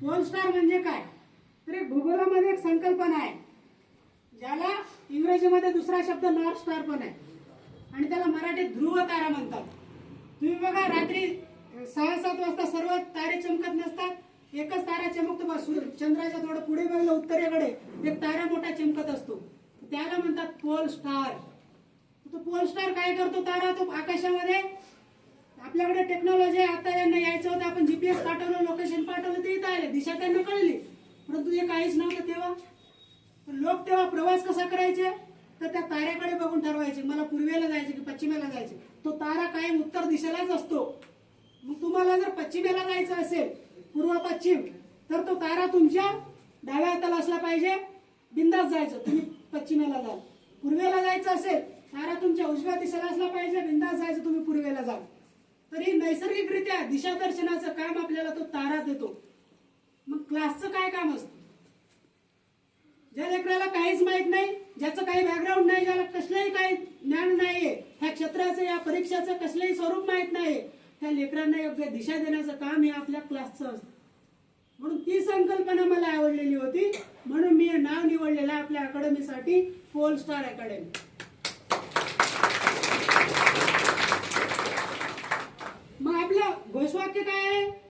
Pole star म्हणजे काय? तर एक भूगोलामध्ये एक संकल्पना आहे. ज्याला इंग्रजीमध्ये दुसरा शब्द नॉर्थ स्टार पण आहे. आणि त्याला मराठीत ध्रुव तारा म्हणतात. तुम्ही बघा रात्री सहा सात वाजता सर्व तारे चमकत नसतात. एकच तारा चमकतो. बा सूर्य चंद्राच्या थोडं पुढे बघलं उत्तरेकडे एक तारा मोठा चमकत असतो. त्याला म्हणतात पोल स्टार तो पोल स्टार काय करतो? तारा तो आकाशामध्ये आपल्याकडे टेक्नॉलॉजी आता यांना यायचं होतं. आपण जीपीएस पाठवलं लोकेशन पाठवलं दिशा त्यांना कळली परंतु हे काहीच नव्हतं तेव्हा. लोक तेव्हा प्रवास कसा करायचे? तर त्या ताऱ्याकडे बघून ठरवायचे. मला पूर्वेला जायचे की पश्चिमेला जायचे? तो तारा कायम उत्तर दिशेलाच असतो. मग तुम्हाला जर पश्चिमेला जायचं असेल पूर्व पश्चिम तर तो तारा तुमच्या डाव्या हाताला असला पाहिजे. बिंदास जायचं. तुम्ही पश्चिमेला जाल. पूर्वेला जायचं असेल तारा तुमच्या उजव्या दिशेला असला पाहिजे. बिंदास जायचं तुम्ही पूर्वेला जाल. तरी नैसर्गिकरित्या दिशादर्शनाचं काम आपल्याला तो तारा देतो. क्लासचं काय काम असतं? ज्या लेकराला काहीच माहीत नाही ज्याचं काही बॅकग्राऊंड नाही ज्याला कसलंही काही ज्ञान नाहीये ह्या क्षेत्राचं या परीक्षाचं कसलंही स्वरूप माहीत नाही त्या लेकरांना योग्य दिशा देण्याचं काम हे आपल्या क्लासचं असतं. म्हणून ती संकल्पना मला आवडलेली होती. म्हणून मी नाव निवडलेलं आपल्या अकॅडमीसाठी फोल स्टार अकॅडमी मग आपलं घोषवाक्य काय आहे?